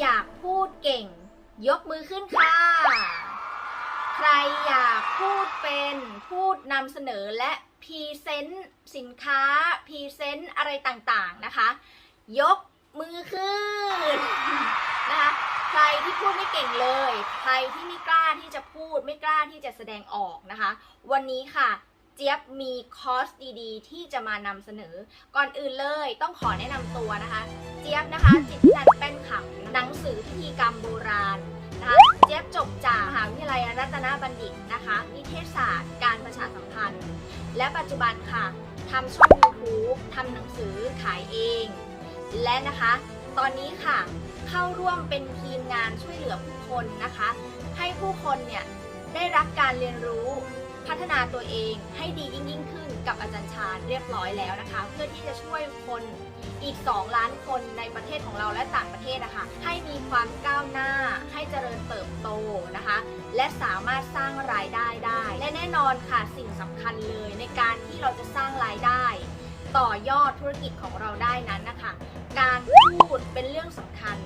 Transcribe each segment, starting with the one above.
อยากพูดเก่ง ยกมือขึ้นค่ะ ใครอยากพูดเป็น พูดนำเสนอและพรีเซนต์สินค้าพรีเซนต์อะไรต่างๆนะคะ ยกมือขึ้นนะคะใครที่พูดไม่เก่งเลย ใครที่ไม่กล้าที่จะพูดไม่กล้าที่จะแสดงออกนะคะ วันนี้ค่ะ เจี๊ยบมีคอร์สดีๆ ที่จะมานำเสนอ ก่อนอื่นเลยต้องขอแนะนำตัวนะคะ เจี๊ยบนะคะ จิตรนันท์แป้นขำหนังสือพิธีกรรมโบราณนะคะเจี๊ยบจบจากมหาวิทยาลัยรัตนบัณฑิตนะคะ นิเทศศาสตร์ การประชาสัมพันธ์ และปัจจุบันค่ะทำช่อง YouTube ทำหนังสือขายเอง และนะคะ ตอนนี้ค่ะ เข้าร่วมเป็นทีมงานช่วยเหลือผู้คนนะคะ ให้ผู้คนเนี่ยได้รับการเรียนรู้ พัฒนาตัวเองให้ดียิ่งยิ่งขึ้นกับอาจารย์ชาญเรียบร้อยแล้วนะคะ เพื่อที่จะช่วยคนอีก 2 ล้านคนในประเทศของเราและต่างประเทศนะคะให้มีความก้าวหน้า ให้เจริญเติบโตนะคะ และสามารถสร้างรายได้ได้ และแน่นอนค่ะสิ่งสำคัญเลยในการที่เราจะสร้างรายได้ ต่อยอดธุรกิจของเราได้นั้นนะคะ การพูดเป็นเรื่องสำคัญ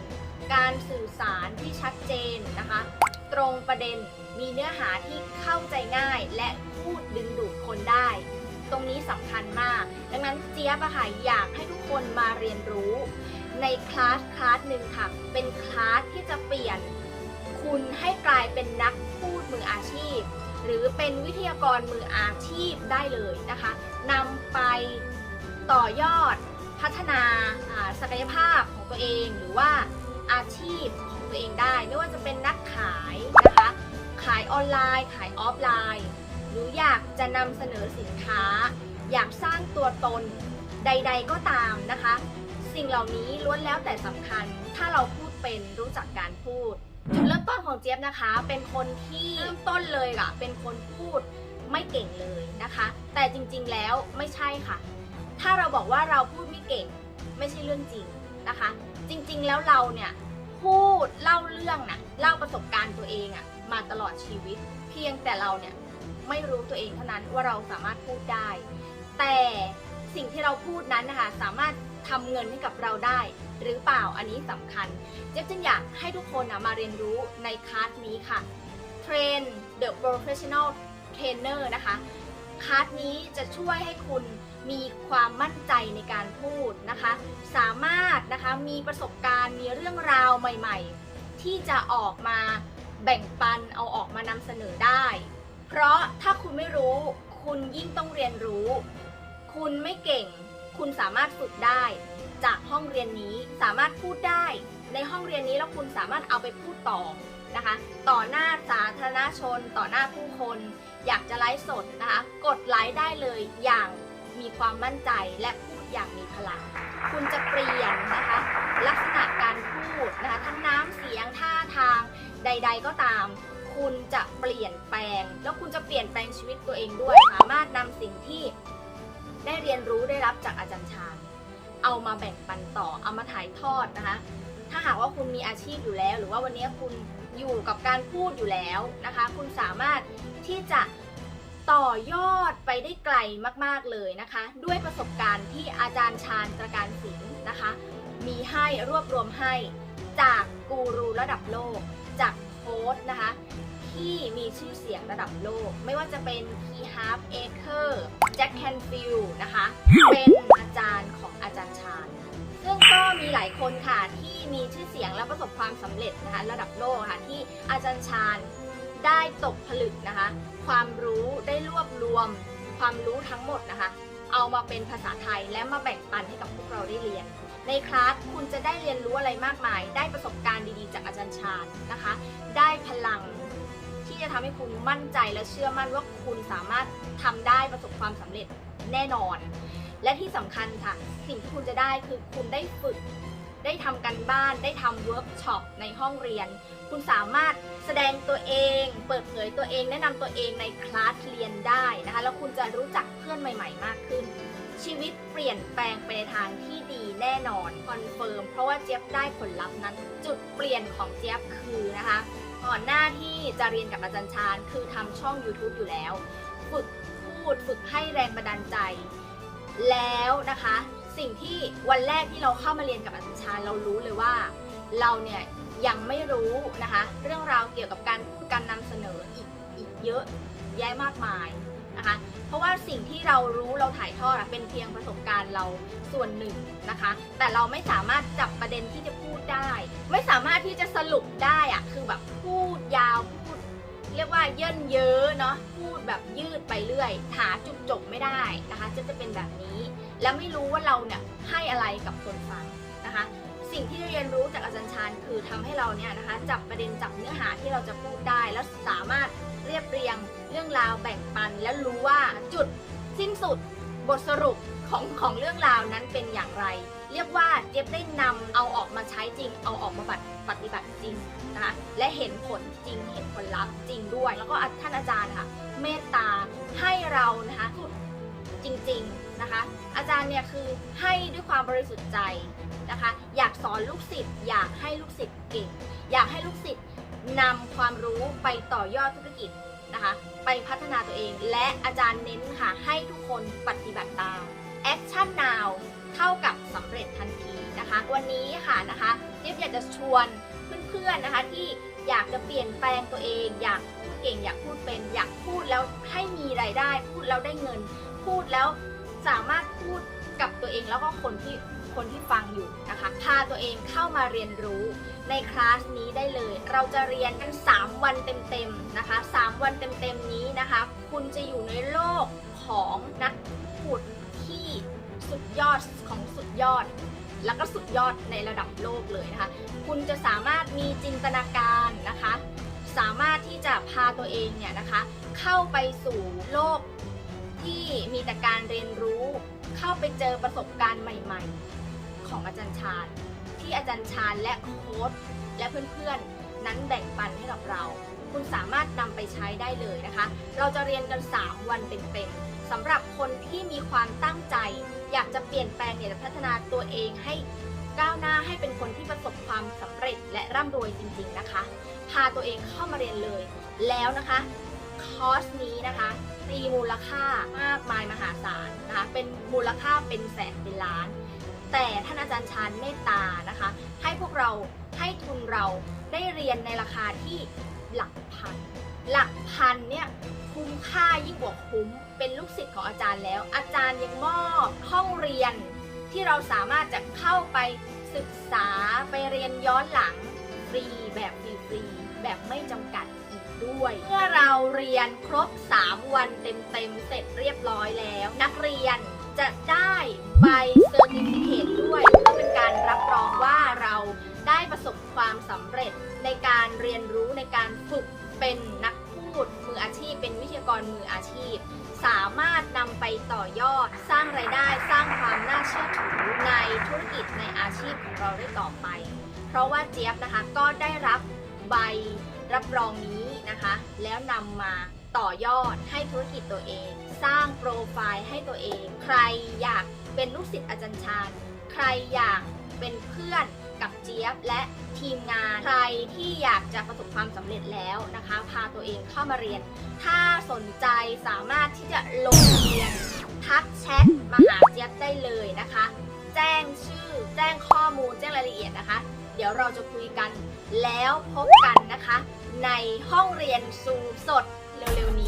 การสื่อสารที่ชัดเจนนะคะ รงประเด็น มีเนื้อหาที่เข้าใจง่าย และพูดดึงดูดคนได้ ตรงนี้สำคัญมาก ดังนั้นเจี๊ยบอะค่ะอยากให้ทุกคนมาเรียนรู้ ในคลาสคลาสหนึ่งค่ะ เป็นคลาสที่จะเปลี่ยน คุณให้กลายเป็นนักพูดมืออาชีพ หรือเป็นวิทยากรมืออาชีพได้เลยนะคะนำไปต่อยอดพัฒนาศักยภาพของตัวเองหรือว่าอาชีพของตัวเองได้ ไม่ว่าจะเป็นนัก ขายออนไลน์ ขายออฟไลน์ หรืออยากจะนำเสนอสินค้า อยากสร้างตัวตนใด ๆ ก็ตามนะคะ สิ่งเหล่านี้ล้วนแล้วแต่สำคัญ ถ้าเราพูดเป็นรู้จักการพูด จุดเริ่มต้นของเจี๊ยบนะคะ เป็นคนที่เริ่มต้นเลยอะเป็นคนพูดไม่เก่งเลยนะคะ แต่จริงๆแล้วไม่ใช่ค่ะ ถ้าเราบอกว่าเราพูดไม่เก่ง ไม่ใช่เรื่องจริงนะคะ จริงๆแล้วเราเนี่ยพูดเล่าเรื่องน่ะเล่าประสบการณ์ตัวเองอะ มาตลอดชีวิต เพียงแต่เราเนี่ยไม่รู้ตัวเองเท่านั้นว่าเราสามารถพูดได้ แต่สิ่งที่เราพูดนั้นนะคะสามารถทำเงินให้กับเราได้ หรือเปล่าอันนี้สำคัญ เจ๊จึงอยากให้ทุกคนนะมาเรียนรู้ในคลาสนี้ค่ะ Train the Professional Trainer นะคะคลาสนี้จะช่วยให้คุณมีความมั่นใจในการพูดนะคะ สามารถนะคะมีประสบการณ์มีเรื่องราวใหม่ ๆ ที่จะออกมา แบ่งปันเอาออกมานำเสนอได้ เพราะถ้าคุณไม่รู้ คุณยิ่งต้องเรียนรู้ คุณไม่เก่ง คุณสามารถฝึกได้ จากห้องเรียนนี้สามารถพูดได้ ในห้องเรียนนี้แล้วคุณสามารถเอาไปพูดต่อนะคะ ต่อหน้าสาธารณชน ต่อหน้าผู้คน อยากจะไลฟ์สดนะคะ กดไลค์ได้เลยอย่างมีความมั่นใจและพูดอย่างมีพลัง คุณจะเปลี่ยนนะคะ ลักษณะการพูดนะคะ ทั้งน้ำเสียง ใด ๆ ก็ตาม คุณจะเปลี่ยนแปลง แล้วคุณจะเปลี่ยนแปลงชีวิตตัวเองด้วย สามารถนำสิ่งที่ได้เรียนรู้ได้รับจากอาจารย์ชาญเอามาแบ่งปันต่อ เอามาถ่ายทอดนะคะ ถ้าหากว่าคุณมีอาชีพอยู่แล้ว หรือว่าวันนี้คุณอยู่กับการพูดอยู่แล้วนะคะ คุณสามารถที่จะต่อยอดไปได้ไกลมากๆเลยนะคะ ด้วยประสบการณ์ที่อาจารย์ชาญตระการศิลป์นะคะ มีให้รวบรวมให้จากกูรูระดับโลก จากโค้ชนะคะ ที่มีชื่อเสียงระดับโลก ไม่ว่าจะเป็น P. Harp Aker Jack Canfield นะคะ เป็นอาจารย์ของอาจารย์ชาญซึ่งก็มีหลายคนค่ะที่มีชื่อเสียงและประสบความสำเร็จนะคะระดับโลกค่ะที่อาจารย์ชาญได้ตกผลึกนะคะ ความรู้ได้รวบรวมความรู้ทั้งหมดนะคะ เอามาเป็นภาษาไทยและมาแบ่งปันให้กับพวกเราได้เรียน ในคลาสคุณจะได้เรียนรู้อะไรมากมาย ได้ประสบากอาจารย์ชาญนะคะ ได้พลังที่จะทำให้คุณมั่นใจและเชื่อมั่นว่าคุณสามารถทำได้ประสบความสำเร็จแน่นอน และที่สำคัญค่ะ สิ่งที่คุณจะได้คือคุณได้ฝึก ได้ทำกันบ้าน ได้ทำเวิร์กช็อปในห้องเรียน คุณสามารถแสดงตัวเอง เปิดเผยตัวเอง แนะนำตัวเองในคลาสเรียนได้นะคะ แล้วคุณจะรู้จักเพื่อนใหม่ ๆ มากขึ้น ชีวิตเปลี่ยนแปลงไปในทางที่ดีแน่นอนคอนเฟิร์มเพราะว่าเจี๊ยบได้ผลลัพธ์นั้น จุดเปลี่ยนของเจี๊ยบคือนะคะ ก่อนหน้าที่จะเรียนกับอาจารย์ชาญคือทำช่อง YouTube อยู่แล้ว ฝึกพูดฝึกให้แรงบันดาลใจ แล้วนะคะ สิ่งที่วันแรกที่เราเข้ามาเรียนกับอาจารย์ชาญเรารู้เลยว่า เราเนี่ยยังไม่รู้นะคะ เรื่องราวเกี่ยวกับการพูดการนำเสนออีกอีกเยอะแยะมากมาย นะคะ เพราะว่าสิ่งที่เรารู้เราถ่ายทอดเป็นเพียงประสบการณ์เราส่วนหนึ่งนะคะ แต่เราไม่สามารถจับประเด็นที่จะพูดได้ ไม่สามารถที่จะสรุปได้อะคือแบบพูดยาวพูด เรียกว่าเยินเยอะเนาะพูดแบบยืดไปเรื่อยหาจุดจบไม่ได้นะคะ จะจะเป็นแบบนี้ แล้วไม่รู้ว่าเราเนี่ยให้อะไรกับคนฟังนะคะสิ่งที่เรียนรู้จากอาจารย์ชาญคือทำให้เราเนี่ยนะคะจับประเด็นจับเนื้อหาที่เราจะพูดได้ แล้วสามารถ เรียบเรียง เรื่องราวแบ่งปัน แล้วรู้ว่าจุดสิ้นสุดบทสรุปของของเรื่องราวนั้นเป็นอย่างไร เรียกว่าเจี๊ยบได้นำเอาออกมาใช้จริง เอาออกมาปฏิบัติจริงนะคะและเห็นผลจริงเห็นผลลัพธ์จริงด้วย แล้วก็ท่านอาจารย์ค่ะ เมตตาให้เรานะคะจริงๆนะคะ อาจารย์เนี่ยคือให้ด้วยความบริสุทธิ์ใจนะคะ อยากสอนลูกศิษย์อยากให้ลูกศิษย์เก่ง อยากให้ลูกศิษย์ นำความรู้ไปต่อยอดธุรกิจนะคะ ไปพัฒนาตัวเอง และอาจารย์เน้นค่ะ ให้ทุกคนปฏิบัติตาม Action Now เท่ากับสำเร็จทันทีนะคะ วันนี้ค่ะนะคะเจี๊บอยากจะชวนเพื่อนๆนะคะที่อยากจะเปลี่ยนแปลงตัวเอง อยากพูดเก่งอยากพูดเป็นอยากพูดแล้วให้มีรายได้ พูดแล้วได้เงิน พูดแล้วสามารถพูดกับตัวเองแล้วก็คนที่ คนที่ฟังอยู่นะคะ พาตัวเองเข้ามาเรียนรู้ในคลาสนี้ได้เลย เราจะเรียนกัน 3 วันเต็มๆนะคะ 3 วันเต็มๆนี้นะคะ คุณจะอยู่ในโลกของนักพูดที่สุดยอดของสุดยอด แล้วก็สุดยอดในระดับโลกเลยนะคะ คุณจะสามารถมีจินตนาการนะคะ สามารถที่จะพาตัวเองเนี่ยนะคะ เข้าไปสู่โลกที่มีแต่การเรียนรู้ เข้าไปเจอประสบการณ์ใหม่ ๆ ของอาจารย์ชาญ ที่อาจารย์ชาญและโค้ชและเพื่อนๆ นั้นแบ่งปันให้กับเรา คุณสามารถนำไปใช้ได้เลยนะคะ เราจะเรียนกัน 3 วันเต็มๆสำหรับคนที่มีความตั้งใจ อยากจะเปลี่ยนแปลงเนี่ยพัฒนาตัวเองให้ก้าวหน้าให้เป็นคนที่ประสบความสำเร็จและร่ำรวยจริงๆนะคะ พาตัวเองเข้ามาเรียนเลย แล้วนะคะคอร์สนี้นะคะตีมูลค่ามากมายมหาศาลนะคะเป็นมูลค่าเป็นแสนเป็นล้าน แต่ท่านอาจารย์ชาญเมตตานะคะ ให้พวกเราให้ทุนเราได้เรียนในราคาที่หลักพัน หลักพันเนี่ยคุ้มค่ายิ่งกว่าคุ้ม เป็นลูกศิษย์ของอาจารย์แล้ว อาจารย์ยังมอบห้องเรียนที่เราสามารถจะเข้าไปศึกษาไปเรียนย้อนหลังฟรีแบบฟรีๆแบบไม่จำกัดอีกด้วย เมื่อเราเรียนครบ 3 วันเต็มๆเสร็จเรียบร้อยแล้ว นักเรียน จะได้ใบเซอร์ติฟิเคตด้วยเพื่อเป็นการรับรองว่าเราได้ประสบความสำเร็จในการเรียนรู้ในการฝึกเป็นนักพูดมืออาชีพ เป็นวิทยากรมืออาชีพ สามารถนำไปต่อยอดสร้างไรายได้สร้างความน่าเชื่อถือในธุรกิจในอาชีพของเราได้ต่อไป เพราะว่าเจี๊ยบนะคะก็ได้รับใบรับรองนี้นะคะ แล้วนำมาต่อยอดให้ธุรกิจตัวเอง สร้างโปรไฟล์ให้ตัวเอง ใครอยากเป็นลูกศิษย์อาจารย์ชาญ ใครอยากเป็นเพื่อนกับเจี๊ยบและทีมงาน ใครที่อยากจะประสบความสำเร็จแล้วนะคะ พาตัวเองเข้ามาเรียน ถ้าสนใจสามารถที่จะลงทะเรียน ทักแชทมาหาเจี๊ยบได้เลยนะคะ แจ้งชื่อ แจ้งข้อมูล แจ้งรายละเอียดนะคะ เดี๋ยวเราจะคุยกันแล้วพบกันนะคะ ในห้องเรียนซูมสดเร็วๆนี้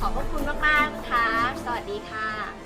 ขอบพระคุณมากๆนะคะ สวัสดีค่ะ